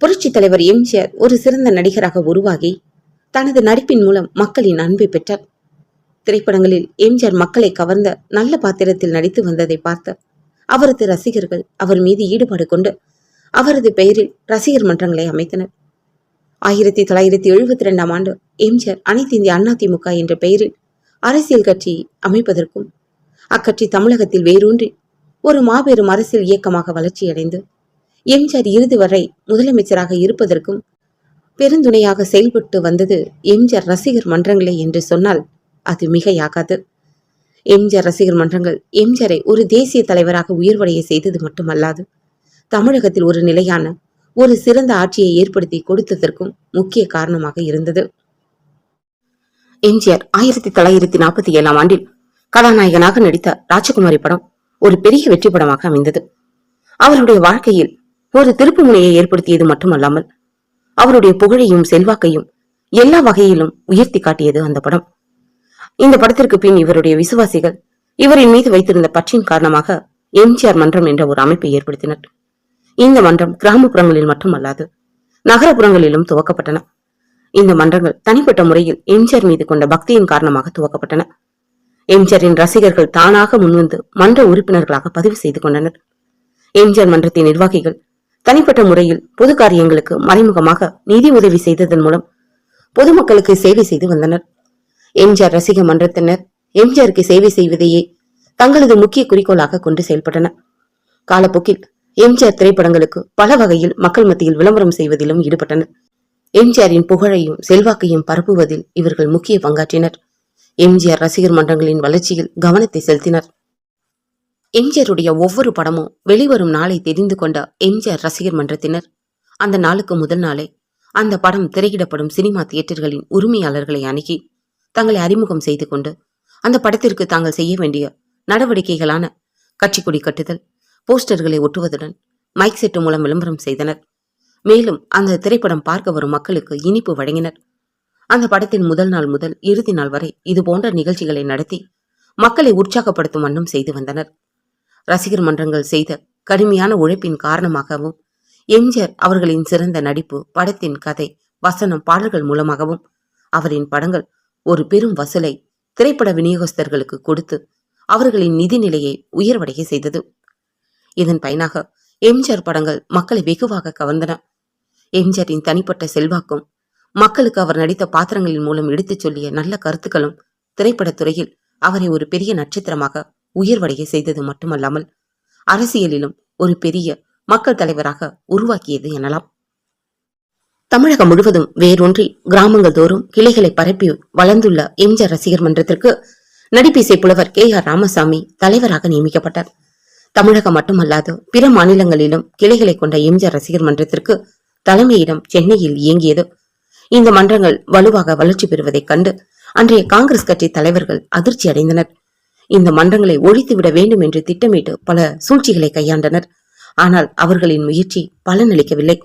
புரட்சி தலைவர் எம்ஜிஆர் ஒரு சிறந்த நடிகராக உருவாகி தனது நடிப்பின் மூலம் மக்களின் அன்பை பெற்றார். திரைப்படங்களில் எம்ஜிஆர் மக்களை கவர்ந்த நல்ல பாத்திரத்தில் நடித்து வந்ததை பார்த்த அவரது ரசிகர்கள் அவர் மீது ஈடுபாடு கொண்டு அவரது பெயரில் ரசிகர் மன்றங்களை அமைத்தனர். ஆயிரத்தி தொள்ளாயிரத்தி எழுபத்தி ரெண்டாம் ஆண்டு எம்ஜிஆர் அனைத்து இந்திய அதிமுக என்ற பெயரில் அரசியல் கட்சி அமைப்பதற்கும் அக்கட்சி தமிழகத்தில் வேரூன்றி ஒரு மாபெரும் அரசியல் இயக்கமாக வளர்ச்சியடைந்து எம்ஜிஆர் இறுதி வரை முதலமைச்சராக இருப்பதற்கும் பெருந்துணையாக செயல்பட்டு வந்தது எம்ஜிஆர் ரசிகர் மன்றங்களே என்று சொன்னால் அது மிகையாகாது. எம்ஜிஆர் ரசிகர் மன்றங்கள் எம்ஜிஆரை ஒரு தேசிய தலைவராக உயர்வடைய செய்தது மட்டுமல்லாது தமிழகத்தில் ஒரு நிலையான ஒரு சிறந்த ஆட்சியை ஏற்படுத்தி கொடுத்ததற்கும் முக்கிய காரணமாக இருந்தது. எம்ஜிஆர் ஆயிரத்தி தொள்ளாயிரத்தி நாற்பத்தி ஏழாம் ஆண்டில் கதாநாயகனாக நடித்த ராஜகுமாரி படம் ஒரு பெரிய வெற்றி படமாக அமைந்தது. அவருடைய வாழ்க்கையில் ஒரு திருப்பு முனையை ஏற்படுத்தியது மட்டுமல்லாமல் அவருடைய புகழையும் செல்வாக்கையும் எல்லா வகையிலும் உயர்த்தி காட்டியது அந்த படம். இந்த படத்திற்கு பின் இவருடைய விசுவாசிகள் இவரின் மீது வைத்திருந்த பற்றின் காரணமாக எம்ஜிஆர் மன்றம் என்ற ஒரு அமைப்பை ஏற்படுத்தினர். இந்த மன்றம் கிராமப்புறங்களில் மட்டுமல்லாது நகரப்புறங்களிலும் துவக்கப்பட்டன. இந்த மன்றங்கள் தனிப்பட்ட முறையில் எம்ஜிஆர் மீது கொண்ட பக்தியின் காரணமாக துவக்கப்பட்டன. எம்ஜிஆரின் ரசிகர்கள் தானாக முன்வந்து மன்ற உறுப்பினர்களாக பதிவு செய்து கொண்டனர். எம்ஜிஆர் மன்றத்தின் நிர்வாகிகள் தனிப்பட்ட முறையில் பொது காரியங்களுக்கு மறைமுகமாக நிதி உதவி செய்ததன் மூலம் பொதுமக்களுக்கு சேவை செய்து வந்தனர். எம்ஜிஆர் ரசிக மன்றத்தினர் எம்ஜிஆருக்கு சேவை செய்வதையே தங்களது முக்கிய குறிக்கோளாக கொண்டு செயல்பட்டன காலப்போக்கில் எம்ஜிஆர் திரைப்படங்களுக்கு பல வகையில் மக்கள் மத்தியில் விளம்பரம் செய்வதிலும் ஈடுபட்டனர். எம்ஜிஆரின் புகழையும் செல்வாக்கையும் பரப்புவதில் இவர்கள் முக்கிய பங்காற்றினர். எம்ஜிஆர் ரசிகர் மன்றங்களின் வளர்ச்சியில் கவனத்தை செலுத்தினர். எம்ஜிஆருடைய ஒவ்வொரு படமும் வெளிவரும் நாளை தெரிந்து கொண்ட எம்ஜிஆர் ரசிகர் மன்றத்தினர். அந்த நாளுக்கு முதல் நாளே அந்த படம் திரையிடப்படும் சினிமா தியேட்டர்களின் உரிமையாளர்களை அணுகி தங்களை அறிமுகம் செய்து கொண்டு அந்த படத்திற்கு தாங்கள் செய்ய வேண்டிய நடவடிக்கைகளான கட்சிக்குடி கட்டுதல் போஸ்டர்களை ஒட்டுவதுடன் மைக் செட்டு மூலம் விளம்பரம் செய்தனர். மேலும் அந்த திரைப்படம் பார்க்க வரும் மக்களுக்கு இனிப்பு வழங்கினர். அந்த படத்தின் முதல் நாள் முதல் இறுதி நாள் வரை இது போன்ற நிகழ்ச்சிகளை நடத்தி மக்களை உற்சாகப்படுத்தும் வண்ணம் செய்து வந்தனர். ரசிகர் மன்றங்கள் செய்த கடுமையான உழைப்பின் காரணமாகவும் எம்ஜிஆர் அவர்களின் சிறந்த நடிப்பு படத்தின் கதை வசனம் பாடல்கள் மூலமாகவும் அவரின் படங்கள் ஒரு பெரும் வசூலை திரைப்பட விநியோகஸ்தர்களுக்கு கொடுத்து அவர்களின் நிதி நிலையை உயர்வடைய செய்தது. இதன் பயனாக எம்ஜிஆர் படங்கள் மக்களை வெகுவாக கவர்ந்தன. எம்ஜிஆரின் தனிப்பட்ட செல்வாக்கும் மக்களுக்கு அவர் நடித்த பாத்திரங்களின் மூலம் எடுத்துச் சொல்லிய நல்ல கருத்துக்களும் திரைப்படத் துறையில் அவரை ஒரு பெரிய நட்சத்திரமாக உயர்வடைய செய்தது மட்டுமல்லாமல் அரசியலிலும் ஒரு பெரிய மக்கள் தலைவராக உருவாக்கியது எனலாம். தமிழகம் முழுவதும் வேரூன்றி கிராமங்கள் தோறும் கிளைகளை பரப்பி வளர்ந்துள்ள எம்ஜிஆர் ரசிகர் மன்றத்திற்கு நடிப்பிசை புலவர் கே ஆர் ராமசாமி தலைவராக நியமிக்கப்பட்டார். தமிழகம் மட்டுமல்லாது பிற மாநிலங்களிலும் கிளைகளை கொண்ட எம்ஜிஆர் ரசிகர் மன்றத்திற்கு தலைமையிடம் சென்னையில் இயங்கியது. இந்த மன்றங்கள் வலுவாக வளர்ச்சி பெறுவதைக் கண்டு அன்றைய காங்கிரஸ் கட்சி தலைவர்கள் அதிர்ச்சி அடைந்தனர். இந்த மன்றங்களை ஒழித்துவிட வேண்டும் என்று திட்டமிட்டு பல சூழ்ச்சிகளை கையாண்டனர். ஆனால் அவர்களின் முயற்சி பலனளிக்கவில்லை.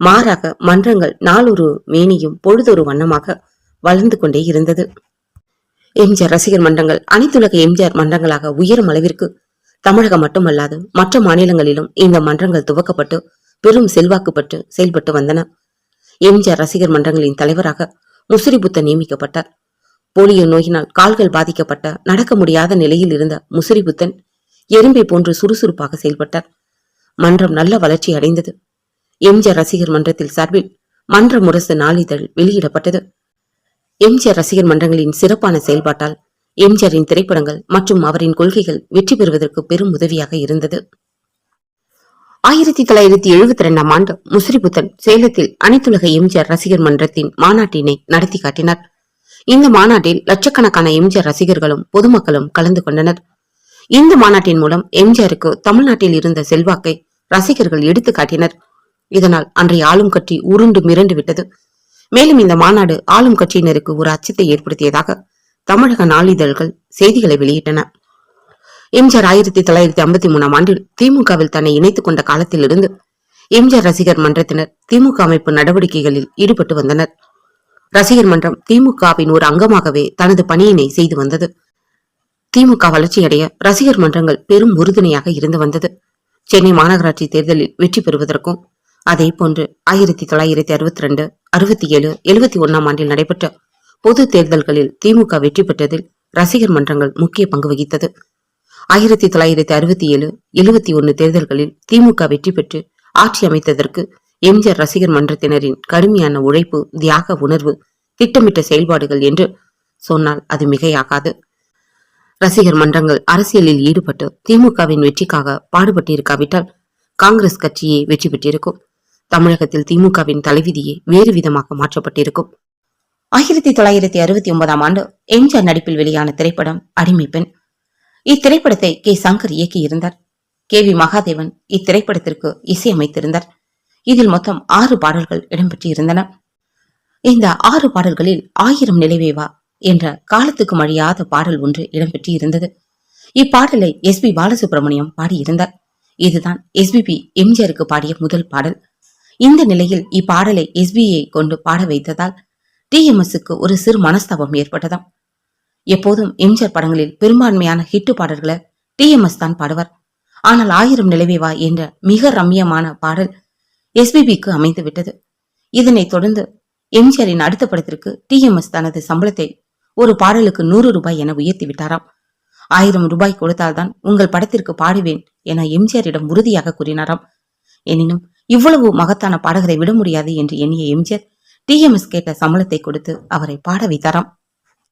மாறாக மன்றங்கள் நாளொரு மேனியும் பொழுதொரு வண்ணமாக வளர்ந்து கொண்டே இருந்தது. எம்ஜிஆர் ரசிகர் மன்றங்கள் அனைத்துலக எம்ஜிஆர் மன்றங்களாக உயரும் அளவிற்கு தமிழகம் மட்டுமல்லாது மற்ற மாநிலங்களிலும் இந்த மன்றங்கள் துவக்கப்பட்டு பெரும் செல்வாக்கு பெற்று செயல்பட்டு வந்தன. எம்ஜிஆர் ரசிகர் மன்றங்களின் தலைவராக முசிறிபுத்தன் நியமிக்கப்பட்டார். போலியோ நோயினால் கால்கள் பாதிக்கப்பட்ட நடக்க முடியாத நிலையில் இருந்த முசிறிபுத்தன் எறும்பை போன்று சுறுசுறுப்பாக செயல்பட்டார். மன்றம் நல்ல வளர்ச்சி அடைந்தது. எம்ஜிஆர் ரசிகர் மன்றத்தில் சார்பில் மன்ற முரசு நாளிதழ் வெளியிடப்பட்டது. எம்ஜிஆர் ரசிகர் மன்றங்களின் சிறப்பான செயல்பாட்டால் எம்ஜிஆரின் திரைப்படங்கள் மற்றும் அவரின் கொள்கைகள் வெற்றி பெறுவதற்கு பெரும் உதவியாக இருந்தது. ஆயிரத்தி தொள்ளாயிரத்தி எழுபத்தி ரெண்டாம் ஆண்டு முசிறிபுத்தன் சேலத்தில் அனைத்துலக எம்ஜிஆர் ரசிகர் மன்றத்தின் மாநாட்டினை நடத்தி காட்டினார். இந்த மாநாட்டில் லட்சக்கணக்கான எம்ஜிஆர் ரசிகர்களும் பொதுமக்களும் கலந்து கொண்டனர். இந்த மாநாட்டின் மூலம் எம்ஜிஆருக்கு தமிழ்நாட்டில் இருந்த செல்வாக்கை ரசிகர்கள் எடுத்து காட்டினர். இதனால் அன்றைய ஆளும் கட்சி உருண்டு மிரண்டு விட்டது. மேலும் இந்த மாநாடு ஆளும் கட்சியினருக்கு ஒரு அச்சத்தை ஏற்படுத்தியதாக தமிழக நாளிதழ்கள் செய்திகளை வெளியிட்டன. எம்ஜிஆர் ஆயிரத்தி தொள்ளாயிரத்தி ஐம்பத்தி மூணாம் ஆண்டில் திமுகவில் தன்னை இணைத்துக் கொண்ட காலத்திலிருந்து எம்ஜிஆர் ரசிகர் மன்றத்தினர் திமுக அமைப்பு நடவடிக்கைகளில் ஈடுபட்டு வந்தனர். ரசிகர் மன்றம் திமுகவின் ஒரு அங்கமாகவே தனது பணியினை செய்து வந்தது. திமுக வளர்ச்சியடைய ரசிகர் மன்றங்கள் பெரும் உறுதுணையாக இருந்து வந்தது. சென்னை மாநகராட்சி தேர்தலில் வெற்றி பெறுவதற்கும் அதே போன்று ஆயிரத்தி தொள்ளாயிரத்தி அறுபத்தி ரெண்டு அறுபத்தி ஏழு எழுபத்தி ஒன்னாம் ஆண்டில் நடைபெற்ற பொது தேர்தல்களில் திமுக வெற்றி பெற்றதில் ரசிகர் மன்றங்கள் முக்கிய பங்கு வகித்தது. ஆயிரத்தி தொள்ளாயிரத்தி அறுபத்தி ஏழு எழுபத்தி ஒன்னு தேர்தல்களில் திமுக வெற்றி பெற்று ஆட்சி அமைத்ததற்கு எம்ஜிஆர் ரசிகர் மன்றத்தினரின் கடுமையான உழைப்பு தியாக உணர்வு திட்டமிட்ட செயல்பாடுகள் என்று சொன்னால் அது மிகையாகாது. ரசிகர் மன்றங்கள் அரசியலில் ஈடுபட்டு திமுகவின் வெற்றிக்காக பாடுபட்டிருக்காவிட்டால் காங்கிரஸ் கட்சியே வெற்றி பெற்றிருக்கும். தமிழகத்தில் திமுகவின் தலைவிதியே வேறு விதமாக மாற்றப்பட்டிருக்கும். ஆயிரத்தி தொள்ளாயிரத்தி அறுபத்தி ஒன்பதாம் ஆண்டு எம்ஜிஆர் நடிப்பில் வெளியான திரைப்படம் அடிமை பெண். இத்திரைப்படத்தை கே. சங்கர் இயக்கியிருந்தார். கே. வி. மகாதேவன் இத்திரைப்படத்திற்கு இசையமைத்திருந்தார். இதில் மொத்தம் ஆறு பாடல்கள் இடம்பெற்றிருந்தன. இந்த ஆறு பாடல்களில் ஆயிரம் நிலைவேவா என்ற காலத்துக்கு மழியாத பாடல் ஒன்று இடம்பெற்று இருந்தது இப்பாடலை எஸ் பி பாலசுப்ரமணியம் பாடியிருந்தார். இதுதான் எஸ்பிபி எம்ஜிஆருக்கு பாடிய முதல் பாடல். இந்த நிலையில் இப்பாடலை எஸ்பிஐ கொண்டு பாட வைத்ததால் டிஎம்எஸ்க்கு ஒரு சிறு மனஸ்தாபம் ஏற்பட்டதாம். எப்போதும் எம்ஜிஆர் படங்களில் பெரும்பான்மையான ஹிட்டு பாடல்களை டிஎம்எஸ் தான் பாடுவார். ஆனால் ஆயிரம் நிலவேவா என்ற மிக ரம்யமான பாடல் எஸ்பிபிக்கு அமைந்து விட்டது. இதனைத் தொடர்ந்து எம்ஜிஆரின் அடுத்த படத்திற்கு டிஎம்எஸ் தனது சம்பளத்தை ஒரு பாடலுக்கு நூறு ரூபாய் என உயர்த்தி விட்டாராம். ஆயிரம் ரூபாய் கொடுத்தால்தான் உங்கள் படத்திற்கு பாடுவேன் என எம்ஜிஆரிடம் உறுதியாக கூறினாராம். எனினும் இவ்வளவு மகத்தான பாடகரை விட முடியாது என்று எண்ணிய எம்ஜிஆர் டிஎம்எஸ் கேட்ட சம்பளத்தை கொடுத்து அவரை பாட வைத்தாராம்.